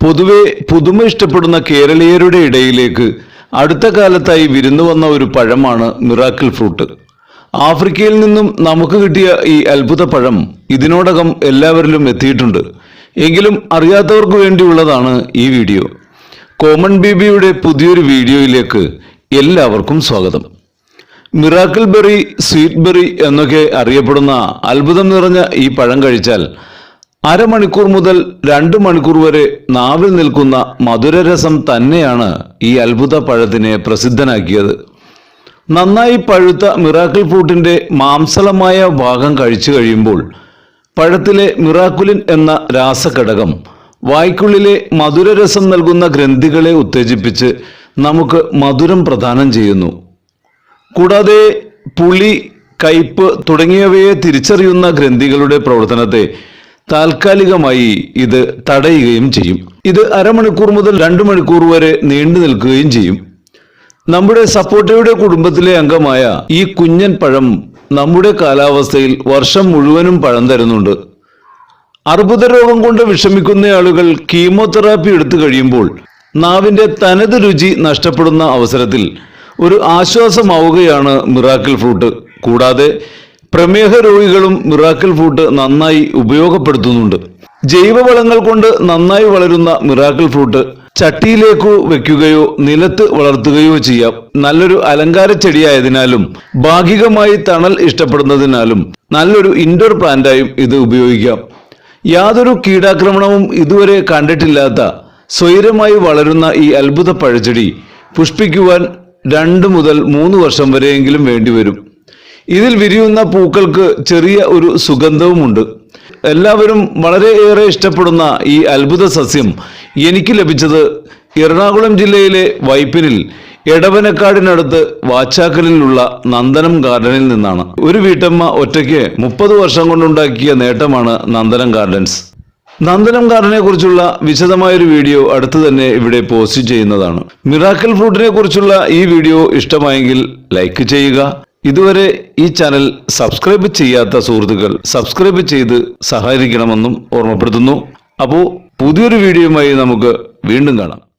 പൊതുവെ പുതുമ ഇഷ്ടപ്പെടുന്ന കേരളീയരുടെ ഇടയിലേക്ക് അടുത്ത കാലത്തായി വിരുന്നു വന്ന ഒരു പഴമാണ് മിറാക്കിൾ ഫ്രൂട്ട്. ആഫ്രിക്കയിൽ നിന്നും നമുക്ക് കിട്ടിയ ഈ അത്ഭുത പഴം ഇതിനോടകം എല്ലാവരിലും എത്തിയിട്ടുണ്ട്. എങ്കിലും അറിയാത്തവർക്ക് വേണ്ടിയുള്ളതാണ് ഈ വീഡിയോ. കോമൺ ബേബിയുടെ പുതിയൊരു വീഡിയോയിലേക്ക് എല്ലാവർക്കും സ്വാഗതം. മിറാക്കിൾ ബെറി സ്വീറ്റ് ബെറി എന്നൊക്കെ അറിയപ്പെടുന്ന അത്ഭുതം നിറഞ്ഞ ഈ പഴം കഴിച്ചാൽ അരമണിക്കൂർ മുതൽ രണ്ടു മണിക്കൂർ വരെ നാവിൽ നിൽക്കുന്ന മധുരരസം തന്നെയാണ് ഈ അത്ഭുത പഴത്തിനെ പ്രസിദ്ധനാക്കിയത്. നന്നായി പഴുത്ത മിറാക്കിൾ ഫ്രൂട്ടിന്റെ മാംസളമായ ഭാഗം കഴിച്ചു കഴിയുമ്പോൾ പഴത്തിലെ മിറാക്കുലിൻ എന്ന രാസഘടകം വായ്ക്കുള്ളിലെ മധുരരസം നൽകുന്ന ഗ്രന്ഥികളെ ഉത്തേജിപ്പിച്ച് നമുക്ക് മധുരം പ്രദാനം ചെയ്യുന്നു. കൂടാതെ പുളി കയ്പ് തുടങ്ങിയവയെ തിരിച്ചറിയുന്ന ഗ്രന്ഥികളുടെ പ്രവർത്തനത്തെ താൽക്കാലികമായി ഇത് തടയുകയും ചെയ്യും. ഇത് അരമണിക്കൂർ മുതൽ രണ്ടു മണിക്കൂർ വരെ നീണ്ടു നിൽക്കുകയും ചെയ്യും. നമ്മുടെ സപ്പോർട്ടയുടെ കുടുംബത്തിലെ അംഗമായ ഈ കുഞ്ഞൻ പഴം നമ്മുടെ കാലാവസ്ഥയിൽ വർഷം മുഴുവനും പഴം തരുന്നുണ്ട്. അർബുദ രോഗം കൊണ്ട് വിഷമിക്കുന്ന ആളുകൾ കീമോതെറാപ്പി എടുത്തു കഴിയുമ്പോൾ നാവിന്റെ തനത് രുചി നഷ്ടപ്പെടുന്ന അവസരത്തിൽ ഒരു ആശ്വാസമാവുകയാണ് മിറാക്കിൾ ഫ്രൂട്ട്. കൂടാതെ പ്രമേഹ രോഗികളും മിറാക്കിൾ ഫ്രൂട്ട് നന്നായി ഉപയോഗപ്പെടുത്തുന്നുണ്ട്. ജൈവവളങ്ങൾ കൊണ്ട് നന്നായി വളരുന്ന മിറാക്കിൾ ഫ്രൂട്ട് ചട്ടിയിലേക്കോ വെക്കുകയോ നിലത്ത് വളർത്തുകയോ ചെയ്യാം. നല്ലൊരു അലങ്കാര ചെടിയായതിനാലും ഭാഗികമായി തണൽ ഇഷ്ടപ്പെടുന്നതിനാലും നല്ലൊരു ഇൻഡോർ പ്ലാന്റായും ഇത് ഉപയോഗിക്കാം. യാതൊരു കീടാക്രമണവും ഇതുവരെ കണ്ടിട്ടില്ലാത്ത സ്വൈരമായി വളരുന്ന ഈ അത്ഭുത പഴച്ചെടി പുഷ്പിക്കുവാൻ രണ്ട് മുതൽ മൂന്ന് വർഷം വരെയെങ്കിലും വേണ്ടിവരും. ഇതിൽ വിരിയുന്ന പൂക്കൾക്ക് ചെറിയ ഒരു സുഗന്ധവുമുണ്ട്. എല്ലാവരും വളരെയേറെ ഇഷ്ടപ്പെടുന്ന ഈ അത്ഭുത സസ്യം എനിക്ക് ലഭിച്ചത് എറണാകുളം ജില്ലയിലെ വൈപ്പിനിൽ എടവനക്കാടിനടുത്ത് വാച്ചാക്കലിലുള്ള നന്ദനം ഗാർഡനിൽ നിന്നാണ്. ഒരു വീട്ടമ്മ ഒറ്റയ്ക്ക് മുപ്പത് വർഷം കൊണ്ടുണ്ടാക്കിയ നേട്ടമാണ് നന്ദനം ഗാർഡൻസ്. നന്ദനം ഗാർഡനെ കുറിച്ചുള്ള വിശദമായൊരു വീഡിയോ അടുത്ത് തന്നെ ഇവിടെ പോസ്റ്റ് ചെയ്യുന്നതാണ്. മിറാക്കൽ ഫ്രൂട്ടിനെ കുറിച്ചുള്ള ഈ വീഡിയോ ഇഷ്ടമായെങ്കിൽ ലൈക്ക് ചെയ്യുക ഇതുവരെ ഈ ചാനൽ സബ്സ്ക്രൈബ് ചെയ്യാത്ത സുഹൃത്തുക്കൾ സബ്സ്ക്രൈബ് ചെയ്ത് സഹകരിക്കണമെന്നും ഓർമ്മപ്പെടുത്തുന്നു. അപ്പോൾ പുതിയൊരു വീഡിയോയുമായി നമുക്ക് വീണ്ടും കാണാം.